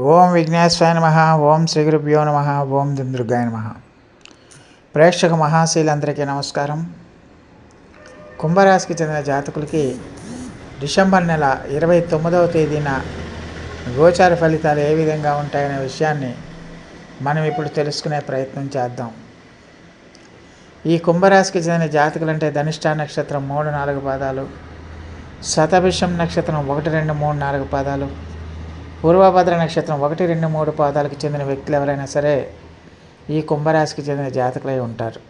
ఓం విఘ్నేశ్వరాయ నమ ఓం శ్రీ గురుభ్యో నమ ఓం దుర్గాయ నమ. ప్రేక్షక మహాశీలందరికీ నమస్కారం. కుంభరాశికి చెందిన జాతకులకి డిసెంబర్ నెల ఇరవై తొమ్మిదవ తేదీన గోచార ఫలితాలు ఏ విధంగా ఉంటాయనే విషయాన్ని మనం ఇప్పుడు తెలుసుకునే ప్రయత్నం చేద్దాం. ఈ కుంభరాశికి చెందిన జాతకులు అంటే ధనిష్ట నక్షత్రం మూడు నాలుగు పాదాలు శతభిషం నక్షత్రం ఒకటి రెండు మూడు నాలుగు పాదాలు పూర్వభద్ర నక్షత్రం ఒకటి రెండు మూడు పాదాలకు చెందిన వ్యక్తులు ఎవరైనా సరే ఈ కుంభరాశికి చెందిన జాతకులై ఉంటారు.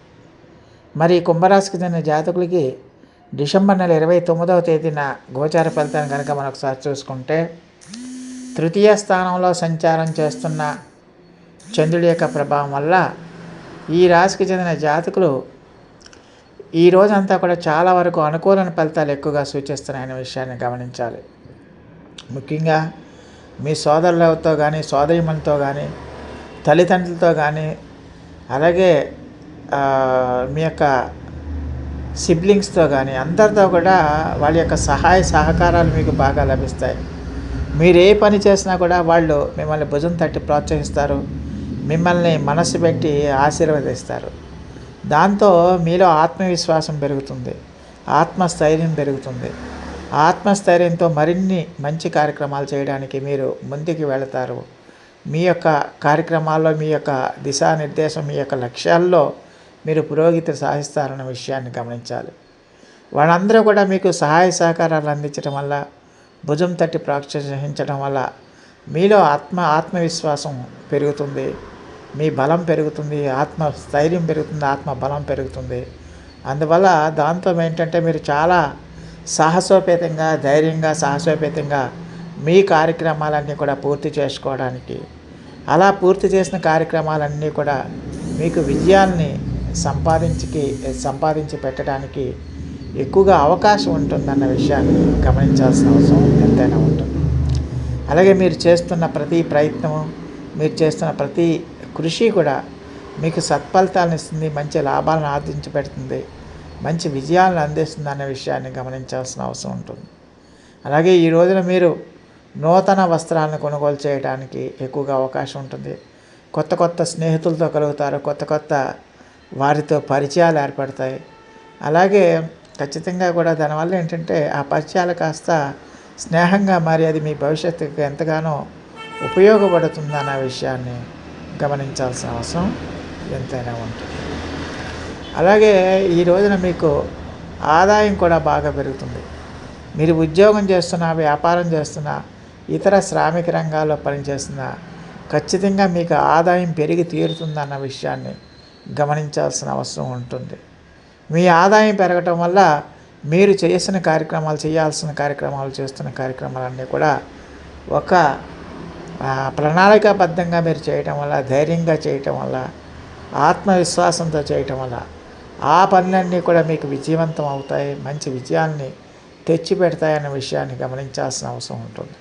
మరి ఈ కుంభరాశికి చెందిన జాతకులకి డిసెంబర్ నెల ఇరవై తొమ్మిదవ తేదీన గోచార ఫలితాన్ని కనుక మనొకసారి చూసుకుంటే తృతీయ స్థానంలో సంచారం చేస్తున్న చంద్రుడి యొక్క ప్రభావం వల్ల ఈ రాశికి చెందిన జాతకులు ఈ రోజంతా కూడా చాలా వరకు అనుకూలన ఫలితాలు ఎక్కువగా సూచిస్తున్నాయనే విషయాన్ని గమనించాలి. ముఖ్యంగా మీ సోదరులతో కానీ సోదరిమలతో కానీ తల్లిదండ్రులతో కానీ అలాగే మీ యొక్క సిబ్లింగ్స్తో కానీ అందరితో కూడా వాళ్ళ యొక్క సహాయ సహకారాలు మీకు బాగా లభిస్తాయి. మీరు ఏ పని చేసినా కూడా వాళ్ళు మిమ్మల్ని భుజం తట్టి ప్రోత్సహిస్తారు. మిమ్మల్ని మనసు పెట్టి ఆశీర్వదిస్తారు. దాంతో మీలో ఆత్మవిశ్వాసం పెరుగుతుంది. ఆత్మస్థైర్యం పెరుగుతుంది. ఆత్మస్థైర్యంతో మరిన్ని మంచి కార్యక్రమాలు చేయడానికి మీరు ముందుకు వెళతారు. మీ యొక్క కార్యక్రమాల్లో మీ యొక్క దిశానిర్దేశం మీ యొక్క లక్ష్యాల్లో మీరు పురోగతి సాధిస్తారన్న విషయాన్ని గమనించాలి. వాళ్ళందరూ కూడా మీకు సహాయ సహకారాలు అందించడం వల్ల భుజం తట్టి ప్రోత్సహించడం వల్ల మీలో ఆత్మ ఆత్మవిశ్వాసం పెరుగుతుంది. మీ బలం పెరుగుతుంది ఆత్మ స్థైర్యం పెరుగుతుంది ఆత్మ బలం పెరుగుతుంది. అందువల్ల దాంతో ఏంటంటే మీరు చాలా సాహసోపేతంగా ధైర్యంగా సాహసోపేతంగా మీ కార్యక్రమాలన్నీ కూడా పూర్తి చేసుకోవడానికి అలా పూర్తి చేసిన కార్యక్రమాలన్నీ కూడా మీకు విజయాల్ని సంపాదించి సంపాదించి పెట్టడానికి ఎక్కువగా అవకాశం ఉంటుందన్న విషయాన్ని గమనించాల్సిన అవసరం ఎంతైనా ఉంటుంది. అలాగే మీరు చేస్తున్న ప్రతి ప్రయత్నము మీరు చేస్తున్న ప్రతి కృషి కూడా మీకు సత్ఫలితాలను ఇస్తుంది మంచి లాభాలను ఆర్జించి పెడుతుంది. మంచి విజయాలను అందిస్తుంది అనే విషయాన్ని గమనించాల్సిన అవసరం ఉంటుంది. అలాగే ఈ రోజున మీరు నూతన వస్త్రాలను కొనుగోలు చేయడానికి ఎక్కువగా అవకాశం ఉంటుంది. కొత్త కొత్త స్నేహితులతో కలుగుతారు కొత్త కొత్త వారితో పరిచయాలు ఏర్పడతాయి. అలాగే ఖచ్చితంగా కూడా దానివల్ల ఏంటంటే ఆ పరిచయాలు కాస్త స్నేహంగా మారి అది మీ భవిష్యత్తుకు ఎంతగానో ఉపయోగపడుతుందన్న విషయాన్ని గమనించాల్సిన అవసరం ఎంతైనా ఉంటుంది. అలాగే ఈ రోజున మీకు ఆదాయం కూడా బాగా పెరుగుతుంది. మీరు ఉద్యోగం చేస్తున్నా వ్యాపారం చేస్తున్నా ఇతర శ్రామిక రంగాల్లో పనిచేస్తున్నా ఖచ్చితంగా మీకు ఆదాయం పెరిగి తీరుతుందన్న విషయాన్ని గమనించాల్సిన అవసరం ఉంటుంది. మీ ఆదాయం పెరగటం వల్ల మీరు చేసిన కార్యక్రమాలు చేయాల్సిన కార్యక్రమాలు చేస్తున్న కార్యక్రమాలన్నీ కూడా ఒక ప్రణాళికాబద్ధంగా మీరు చేయటం వల్ల ధైర్యంగా చేయటం వల్ల ఆత్మవిశ్వాసంతో చేయటం వల్ల ఆ పనులన్నీ కూడా మీకు విజయవంతం అవుతాయి మంచి విజయాల్ని తెచ్చిపెడతాయన్న విషయాన్ని గమనించాల్సిన అవసరం ఉంటుంది.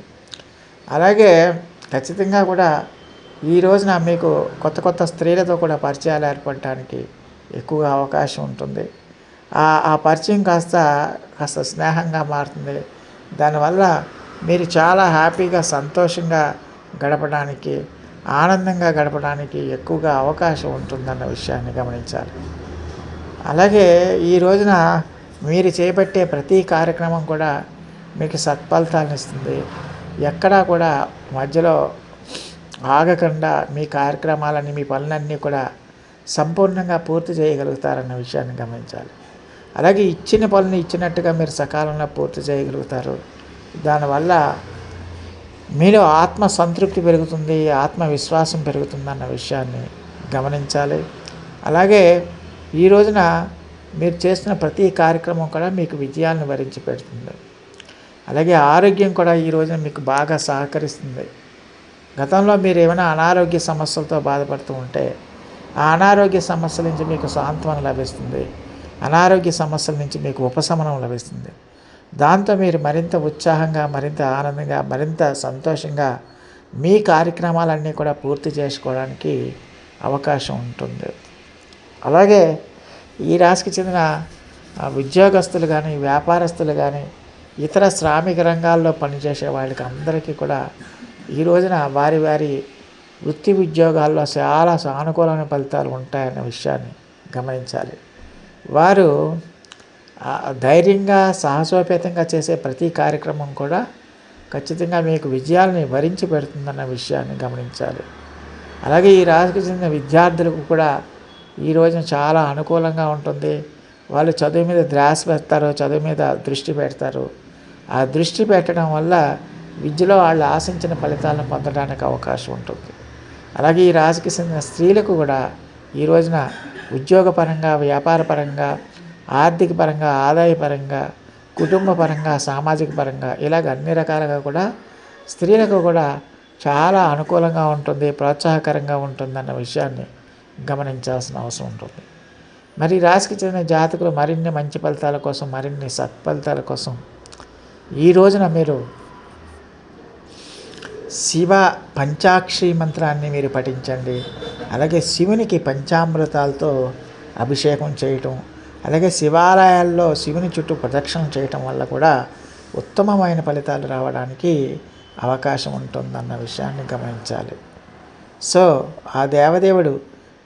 అలాగే ఖచ్చితంగా కూడా ఈ రోజున మీకు కొత్త కొత్త స్త్రీలతో కూడా పరిచయాలు ఏర్పడటానికి ఎక్కువగా అవకాశం ఉంటుంది. ఆ ఆ పరిచయం కాస్త కాస్త స్నేహంగా మారుతుంది. దానివల్ల మీరు చాలా హ్యాపీగా సంతోషంగా గడపడానికి ఆనందంగా గడపడానికి ఎక్కువగా అవకాశం ఉంటుందన్న విషయాన్ని గమనించాలి. అలాగే ఈ రోజున మీరు చేపట్టే ప్రతి కార్యక్రమం కూడా మీకు సత్ఫలితాలను ఇస్తుంది. ఎక్కడా కూడా మధ్యలో ఆగకుండా మీ కార్యక్రమాలన్నీ మీ పనులన్నీ కూడా సంపూర్ణంగా పూర్తి చేయగలుగుతారన్న విషయాన్ని గమనించాలి. అలాగే ఇచ్చిన పనులు ఇచ్చినట్టుగా మీరు సకాలంలో పూర్తి చేయగలుగుతారు. దానివల్ల మీలో ఆత్మ సంతృప్తి పెరుగుతుంది ఆత్మవిశ్వాసం పెరుగుతుందన్న విషయాన్ని గమనించాలి. అలాగే ఈ రోజున మీరు చేస్తున్న ప్రతి కార్యక్రమం కూడా మీకు విజయాలను వరించి పెడుతుంది. అలాగే ఆరోగ్యం కూడా ఈ రోజున మీకు బాగా సహకరిస్తుంది. గతంలో మీరు ఏమైనా అనారోగ్య సమస్యలతో బాధపడుతూ ఉంటే ఆ అనారోగ్య సమస్యల నుంచి మీకు సాంత్వన లభిస్తుంది. అనారోగ్య సమస్యల నుంచి మీకు ఉపశమనం లభిస్తుంది. దాంతో మీరు మరింత ఉత్సాహంగా మరింత ఆనందంగా మరింత సంతోషంగా మీ కార్యక్రమాలన్నీ కూడా పూర్తి చేసుకోవడానికి అవకాశం ఉంటుంది. అలాగే ఈ రాశికి చెందిన ఉద్యోగస్తులు కానీ వ్యాపారస్తులు కానీ ఇతర శ్రామిక రంగాల్లో పనిచేసే వాళ్ళకి అందరికీ కూడా ఈ రోజున వారి వారి వృత్తి ఉద్యోగాల్లో చాలా సానుకూలమైన ఫలితాలు ఉంటాయన్న విషయాన్ని గమనించాలి. వారు ధైర్యంగా సాహసోపేతంగా చేసే ప్రతి కార్యక్రమం కూడా ఖచ్చితంగా మీకు విజయాలని వరించి పెడుతుందన్న విషయాన్ని గమనించాలి. అలాగే ఈ రాశికి చెందిన విద్యార్థులకు కూడా ఈ రోజున చాలా అనుకూలంగా ఉంటుంది. వాళ్ళు చదువు మీద ద్రాస పెడతారు చదువు మీద దృష్టి పెడతారు. ఆ దృష్టి పెట్టడం వల్ల విద్యలో వాళ్ళు ఆశించిన ఫలితాలను పొందడానికి అవకాశం ఉంటుంది. అలాగే ఈ రాశికి చెందిన స్త్రీలకు కూడా ఈ రోజున ఉద్యోగపరంగా వ్యాపారపరంగా ఆర్థిక పరంగా ఆదాయపరంగా కుటుంబ పరంగా సామాజిక పరంగా ఇలాగ అన్ని రకాలుగా కూడా స్త్రీలకు కూడా చాలా అనుకూలంగా ఉంటుంది ప్రోత్సాహకరంగా ఉంటుందన్న విషయాన్ని గమనించాల్సిన అవసరం ఉంటుంది. మరి రాశికి చెందిన జాతకులు మరిన్ని మంచి ఫలితాల కోసం మరిన్ని సత్ఫలితాల కోసం ఈ రోజున మీరు శివ పంచాక్షి మంత్రాన్ని మీరు పఠించండి. అలాగే శివునికి పంచామృతాలతో అభిషేకం చేయటం అలాగే శివాలయాల్లో శివుని చుట్టూ ప్రదక్షిణ చేయటం వల్ల కూడా ఉత్తమమైన ఫలితాలు రావడానికి అవకాశం ఉంటుందన్న విషయాన్ని గమనించాలి. సో ఆ దేవదేవుడు